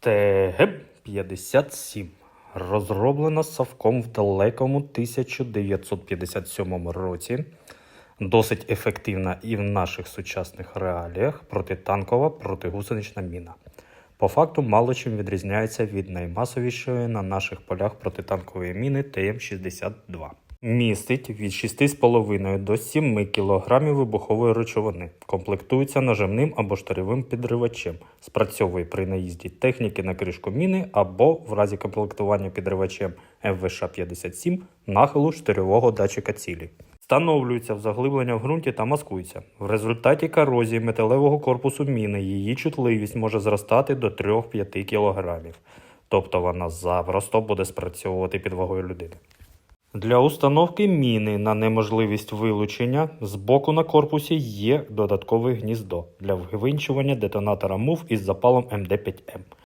ТГ-57 розроблена Савком в далекому 1957 році. Досить ефективна і в наших сучасних реаліях протитанкова протигусенична міна. По факту мало чим відрізняється від наймасовішої на наших полях протитанкової міни ТМ-62. Містить від 6,5 до 7 кг вибухової речовини, комплектується нажимним або штирьовим підривачем, спрацьовує при наїзді техніки на кришку міни або в разі комплектування підривачем ФВШ-57 нахилу штирьового датчика цілі. Встановлюється в заглиблення в ґрунті та маскується. В результаті корозії металевого корпусу міни її чутливість може зростати до 3-5 кг, тобто вона запросто буде спрацьовувати під вагою людини. Для установки міни на неможливість вилучення з боку на корпусі є додаткове гніздо для вивинчування детонатора МУВ із запалом МД5М.